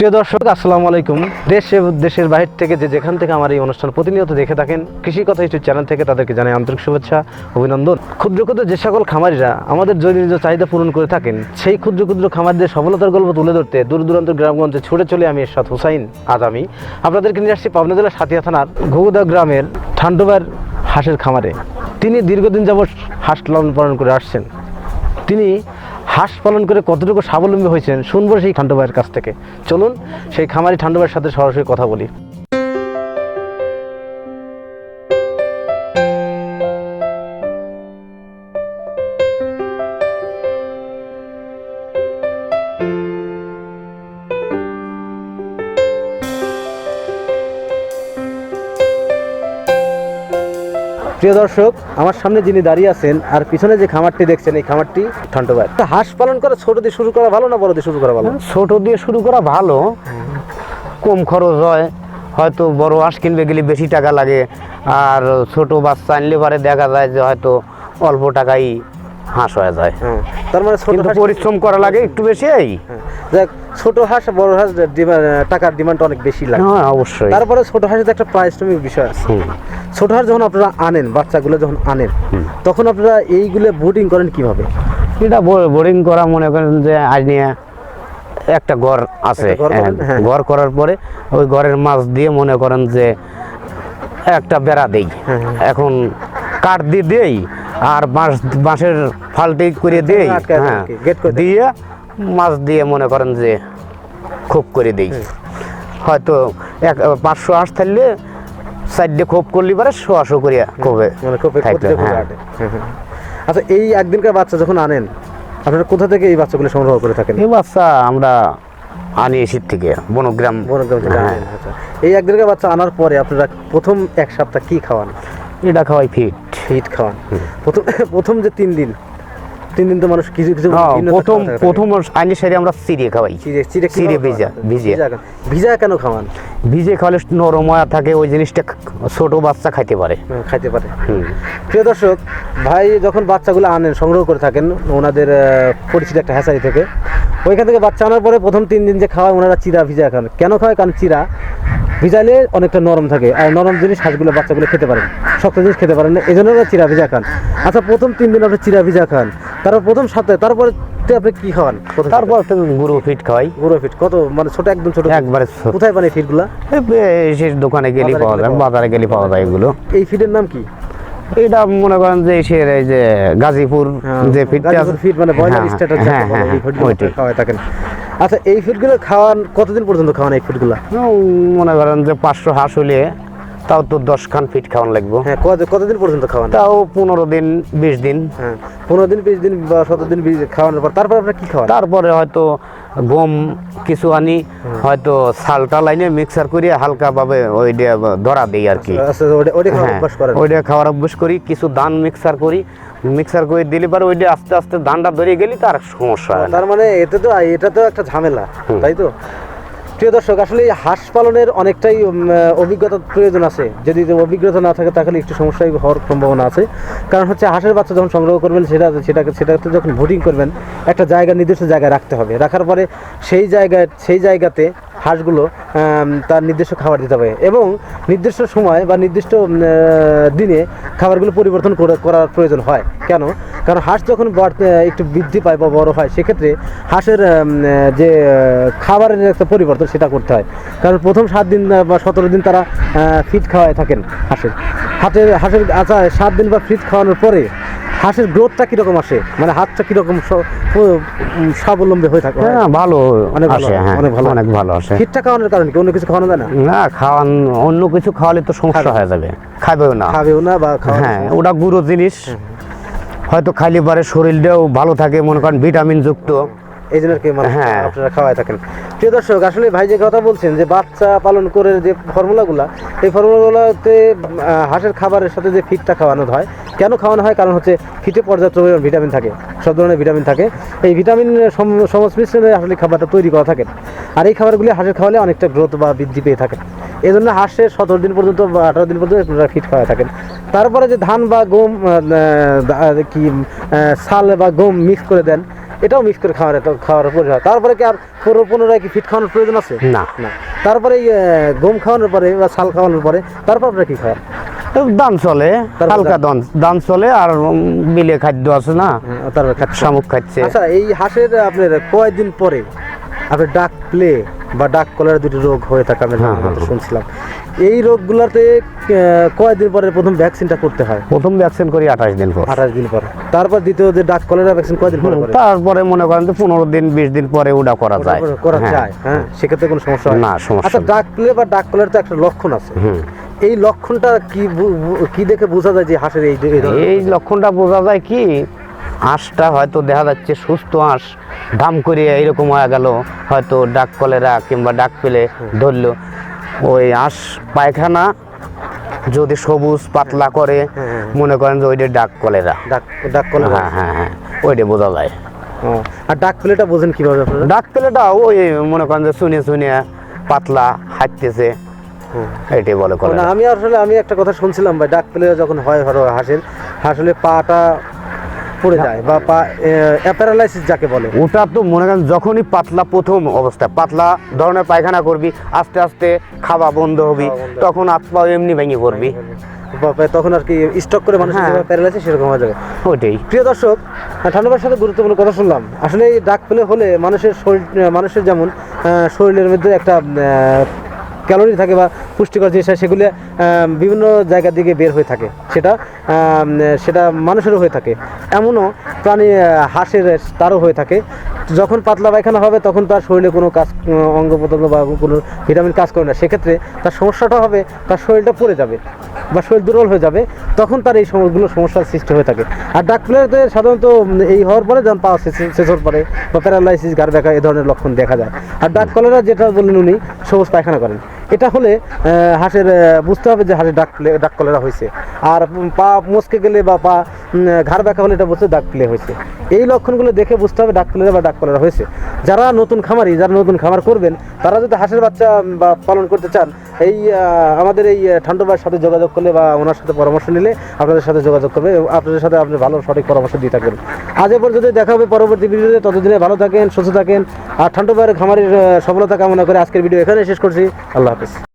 প্রিয় দর্শক, আসসালামু আলাইকুম। দেশ দেশের বাইরে থেকে যে যেখান থেকে আমার এই অনুষ্ঠান প্রতিনিয়ত দেখে থাকেন, কৃষি কথা ইউটিউব চ্যানেল থেকে তাদেরকে জানাই আন্তরিক শুভেচ্ছা, অভিনন্দন। ক্ষুদ্র ক্ষুদ্র যে সকল খামারিরা আমাদের দৈনন্দিন চাহিদা পূরণ করে থাকেন, সেই ক্ষুদ্র ক্ষুদ্র খামারদের সফলতার গল্প তুলে ধরতে দূর দূরান্ত গ্রামগঞ্জে ছুটে চলে আমি এরশাদ হুসাইন। আজ আমি আপনাদেরকে নিয়ে আসছি পাবনা জেলার সাতিয়া থানার ঘুগুদা গ্রামের ঠান্ডোবার হাঁসের খামারে। তিনি দীর্ঘদিন যাবৎ হাঁস লালন পালন করে আসছেন। তিনি হাঁস পালন করে কতটুকু স্বাবলম্বী হয়েছেন, শুনব সেই ঠান্ডু ভাইয়ের কাছ থেকে। চলুন, সেই খামারি ঠান্ডু ভাইয়ের সাথে সরাসরি কথা বলি। প্রিয় দর্শক আমার সামনে যিনি দাঁড়িয়ে আছেন আর পিছনে যে খামারটি দেখছেন এই খামারটি ঠান্ডু ভাই। হাঁস পালন করা ছোট দিয়ে শুরু করা ভালো না বড় দিয়ে শুরু করা ভালো? ছোট দিয়ে শুরু করা ভালো। কম খরচ হয়। হয়তো বড় হাঁস কিনবে গেলে বেশি টাকা লাগে। আর ছোট বাচ্চা আনলে পরে দেখা যায় যে হয়তো অল্প টাকাই হাঁস হয়ে যায়। হ্যাঁ তার মানে ছোট পরিশ্রম করা লাগে একটু বেশি। হ্যাঁ, যাক ছোট হাঁস বড় হাঁস টাকার ডিমান্ড অনেক বেশি লাগে। হ্যাঁ অবশ্যই। তারপরে ছোট হাঁসের একটা পারিশ্রমিক বিষয় আছে। ছোট হাঁস যখন আপনারা আনেন বাচ্চাগুলো যখন আনেন তখন আপনারা এইগুলো বুটিং করেন কীভাবে? এটা বোরিং করা মনে করেন যে আজ নিয়ে একটা ঘর আছে। ঘর হ্যাঁ, হ্যাঁ। ঘর করার পরে ওই ঘরের মাছ দিয়ে মনে করেন যে একটা বেড়া দেই। হ্যাঁ, এখন কাঠ দিয়ে দেই আর বাঁশ বাঁশের ফালটি করে দেই। হ্যাঁ। দিয়ে মাছ দিয়ে মনে করেন যে খোপ করে দেই। হয়তো এক পাঁচশো আঁশ থাকলে সাইডে খোপ করলে পারে শোয়াশো করিয়া কবে মানে হ্যাঁ। আচ্ছা এই একদিনকার বাচ্চা যখন আনেন আপনারা কোথা থেকে এই বাচ্চাগুলো সংগ্রহ করে থাকেন? এই বাচ্চা আমরা আনি এসির থেকে বনগ্রাম। বনগ্রাম থেকে হ্যাঁ। আচ্ছা। এই একদিনকার বাচ্চা আনার পরে আপনারা প্রথম এক সপ্তাহ কি খাওয়ান? এটা খাওয়াই ফিট। ফিট খাওয়ান। প্রথম প্রথম যে তিন দিন তিন দিন তো মানুষ কিছু কিছু হ্যাঁ, প্রথম প্রথম আইনি সাইডে আমরা চিড়িয়ে খাওয়াই। চিড়ে চিড়ে চিড়ে ভিজা? ভিজা- ভিজা কেন খাওয়ান? ভিজে খাওয়ালে নরময়া থাকে ওই জিনিসটা ছোট বাচ্চা খাইতে পারে। খাইতে পারে। প্রিয় দর্শক ভাই যখন বাচ্চাগুলো আনেন সংগ্রহ করে থাকেন ওনাদের পরিচিত একটা হ্যাচারি থেকে ওইখান থেকে বাচ্চা আনার পরে প্রথম তিন দিন যে খাওয়ায় ওনারা চিরা ভিজা খান। কেন খাওয়ায়? কারণ চিরা ভিজাইলে অনেকটা নরম থাকে আর নরম জিনিস হাঁসগুলো বাচ্চাগুলো খেতে পারেন শক্ত জিনিস খেতে পারেন না এই জন্য চিরা ভিজা খান। আচ্ছা প্রথম তিন দিন আপনি চিরা ভিজা খান। তারপর প্রথম সপ্তাহে তারপরে আপনি কি খাওয়ান? তারপর গুঁড়ো ফিট খাওয়াই। গুঁড়ো ফিট কত? মানে ছোট একদম ছোট একবারে কোথায় পানি ফিটগুলো? এই দোকানে গেলে পাওয়া যায়। বাজারে গেলে পাওয়া যায় এগুলো। এই ফিটের নাম কি? এটা মনে করেন যে সে এই যে গাজীপুর যে ফিটটা ফিট মানে বয়লার হ্যাঁ, স্ট্যাটাস হ্যাঁ হ্যাঁ খাওয়ায় থাকেন। আচ্ছা এই ফিটগুলো খাওয়ান কতদিন পর্যন্ত খাওয়ান এই ফিটগুলো মনে করেন যে পাঁচশো হাঁস হলে তাও তো দশ খান ফিট খাওয়ান লাগবো। হ্যাঁ কত কতদিন পর্যন্ত খাওয়ান? তাও পনেরো দিন বিশ দিন। হ্যাঁ পনেরো দিন বিশ দিন বা সতেরো দিন খাওয়ানোর পর তারপর আপনার কি খাওয়ান? তারপরে হয়তো গম কিছু আনি হয়তো সালটা লাইনে মিক্সার করে হালকা ভাবে ওইটা ধরা দিই আর কি। আচ্ছা ওটা ওটা খাওয়ার হ্যাঁ ওইটা খাওয়ার অভ্যাস করি কিছু ধান মিক্সার করি মিক্সার করে দিলে পরে ওইটা আস্তে আস্তে ধানটা ধরে গেলি তার সমস্যা তার মানে এটা তো এটা তো একটা ঝামেলা তাই তো? প্রিয় দর্শক, আসলে হাঁস পালনের অনেকটাই অভিজ্ঞতার প্রয়োজন আছে। যদি অভিজ্ঞতা না থাকে, তাহলে একটু সমস্যায় হওয়ার সম্ভাবনা আছে। কারণ হচ্ছে, হাঁসের বাচ্চা যখন সংগ্রহ করবেন, সেটা সেটাকে সেটাতে যখন ভোটিং করবেন, একটা জায়গা, নির্দিষ্ট জায়গায় রাখতে হবে। রাখার পরে সেই জায়গায়, সেই জায়গাতে হাঁসগুলো তার নির্দিষ্ট খাবার দিতে হবে। এবং নির্দিষ্ট সময় বা নির্দিষ্ট দিনে খাবারগুলো পরিবর্তন করে- করার প্রয়োজন হয়। কেন? কারণ হাঁস যখন একটু বৃদ্ধি পায় বা বড় হয়, সেক্ষেত্রে হাঁসের যে খাবারের একটা পরিবর্তন সেটা করতে হয়। কারণ প্রথম সাত দিন বা সতেরো দিন তারা ফিট খাওয়ায় থাকেন হাঁসের। হাটের হাঁসের আচ্ছা সাত দিন বা ফিট খাওয়ানোর পরে হাঁসের গ্রোথটা কীরকম আসে? মানে হাতটা কীরকম স্বাবলম্বী হয়ে থাকে? হ্যাঁ ভালো অনেক ভালো হ্যাঁ অনেক ভালো। অনেক ভালো আসে। ফিটটা খাওয়ানোর কারণে কি অন্য কিছু খাওয়ানো যায় না? না খাওয়ান অন্য কিছু খাওয়ালে তো সমস্যা হয়ে যাবে। খাবেও না। খাবেও না বা হ্যাঁ ওটা গুঁড়ো জিনিস। হয়তো খাইলে পারে শরীরটাও ভালো থাকে মনে করেন ভিটামিন যুক্ত এই জন্য কি মানুষ হ্যাঁ। আপনারা খাওয়াই থাকেন। প্রিয় দর্শক, আসলে ভাই যে কথা বলছেন যে বাচ্চা পালন করে যে ফর্মুলাগুলা, এই ফর্মুলাগুলোতে হাঁসের খাবারের সাথে যে ফিটটা খাওয়ানো হয়, কেন খাওয়ানো হয়? কারণ হচ্ছে ফিটে পর্যাপ্ত পরিমাণ ভিটামিন থাকে, সব ধরনের ভিটামিন থাকে। এই ভিটামিন সম- সংমিশ্রণে আসলে খাবারটা তৈরি করা থাকে। আর এই খাবারগুলি হাঁসের খাওয়ালে অনেকটা গ্রোথ বা বৃদ্ধি পেয়ে থাকে এই জন্য হাঁসের সতেরো দিন পর্যন্ত বা আঠারো দিন পর্যন্ত ফিট খাওয়া থাকেন। তারপরে যে ধান বা গম কি সাল বা গম মিক্স করে দেন এটাও মিক্স করে খাওয়ার এটা খাওয়ার প্রয়োজন হয় তারপরে কি আর পুরো পুনরায় কি ফিট খাওয়ানোর প্রয়োজন আছে? না। না। তারপরে গম খাওয়ানোর পরে বা ছাল খাওয়ানোর পরে তারপর আপনারা কি খাওয়ান? দান চলে হালকা দান। দান। চলে আর উম, বিলে খাদ্য আছে না? তারপরে শামুক খাচ্ছে। আচ্ছা এই হাঁসের আপনার কয়দিন পরে আপনার ডাক প্লে বা ডাক কলার দুটি রোগ হয়ে থাকে আমি হ্যাঁ, হ্যাঁ, শুনছিলাম। এই রোগগুলোতে কয়দিন পরে প্রথম ভ্যাকসিনটা করতে হয়? প্রথম ভ্যাকসিন করি আঠাশ দিন পর। আঠাশ দিন পর। তারপর দ্বিতীয় যে ডাক কলেরা ভ্যাকসিন কয়দিন পরে তারপরে মনে করেন যে পনেরো দিন বিশ দিন পরে ওটা করা যায়। করা হ্যাঁ। যায় হ্যাঁ সেক্ষেত্রে কোনো সমস্যা না, সমস্যা আচ্ছা ডাক প্লে বা ডাক কলের তো একটা লক্ষণ আছে। এই লক্ষণটা কি কি দেখে বোঝা যায় যে হাঁসের এই এই লক্ষণটা বোঝা যায় কি হাঁসটা হয়তো দেখা যাচ্ছে সুস্থ হাঁস ধাম করে এরকম হয়ে গেল হয়তো ডাক কলেরা কিংবা ডাক পেলে ধরলো। ওই হাঁস পায়খানা যদি সবুজ পাতলা করে হ্যাঁ। মনে করেন যে ওইটা ডাক কলেরা ডাক ডাক কলেরা হ্যাঁ হ্যাঁ হ্যাঁ ওইটা বোঝা যায়। আর ডাক প্লেটা বোঝেন কীভাবে আপনারা? ডাক পেলেটা ওই মনে করেন যে শুনে শুনে পাতলা হাঁটতেছে। এটাই বলে আমি আসলে আমি একটা কথা শুনছিলাম ভাই ডাক পেলে যখন হয় ধরো হাঁসের আসলে পাটা পড়ে যায় বা পা প্যারালাইসিস যাকে বলে। ওটা তো মনে করেন যখনই পাতলা প্রথম অবস্থা পাতলা ধরনের পায়খানা করবি আস্তে আস্তে খাওয়া বন্ধ হবি তখন হাত পা এমনি ভেঙে পড়বি। তখন আর কি স্টক করে মানুষ। প্যারালাইসিস সেরকম হয়ে যাবে। ওইটাই। প্রিয় দর্শক ঠান্ডাবার সাথে গুরুত্বপূর্ণ কথা শুনলাম। আসলে এই ডাক পেলে হলে মানুষের শরীর মানুষের যেমন শরীরের মধ্যে একটা ক্যালোরি থাকে বা পুষ্টিকর জিনিস হয়, সেগুলো বিভিন্ন জায়গা দিকে বের হয়ে থাকে। সেটা সেটা মানুষেরও হয়ে থাকে। এমনও প্রাণী হাঁসের তারও হয়ে থাকে। যখন পাতলা পায়খানা হবে, তখন তার শরীরে কোনো কাজ অঙ্গ প্রত্যঙ্গ বা কোনো ভিটামিন কাজ করে না। সেক্ষেত্রে তার সমস্যাটা হবে, তার শরীরটা পড়ে যাবে বা শরীর দুর্বল হয়ে যাবে, তখন তার এই সমস্যাগুলো সমস্যার সৃষ্টি হয়ে থাকে। আর ডাক সাধারণত এই হওয়ার পরে যখন পাওয়া শেষ হওয়ার পরে বা প্যারালাইসিস গার ব্যাকা এই ধরনের লক্ষণ দেখা যায়। আর ডাক কলেরা যেটা বললেন উনি, সবুজ পায়খানা করেন। এটা হলে হাঁসের বুঝতে হবে যে হাঁসের ডাক ডাক কলেরা হয়েছে। আর পা মচকে গেলে বা পা ঘাড় ব্যাকা হলে এটা বুঝতে ডাক প্লে হয়েছে। এই লক্ষণগুলো দেখে বুঝতে হবে ডাক কলেরা বা ডাক কলেরা হয়েছে। যারা নতুন খামারি, যারা নতুন খামার করবেন, তারা যদি হাঁসের বাচ্চা বা পালন করতে চান এই আমাদের এই ঠান্ডবার সাথে যোগাযোগ করলে বা ওনার সাথে পরামর্শ নিলে আপনাদের সাথে যোগাযোগ করবে, আপনাদের সাথে আপনি ভালো সঠিক পরামর্শ দিয়ে থাকবেন। আজ এ পর্যন্ত দেখা হবে পরবর্তী ভিডিওতে, ততদিনে ভালো থাকেন, সুস্থ থাকেন, আর ঠান্ডবার খামারের সফলতা কামনা করে আজকের ভিডিও এখানে শেষ করছি। আল্লাহ হাফিজ।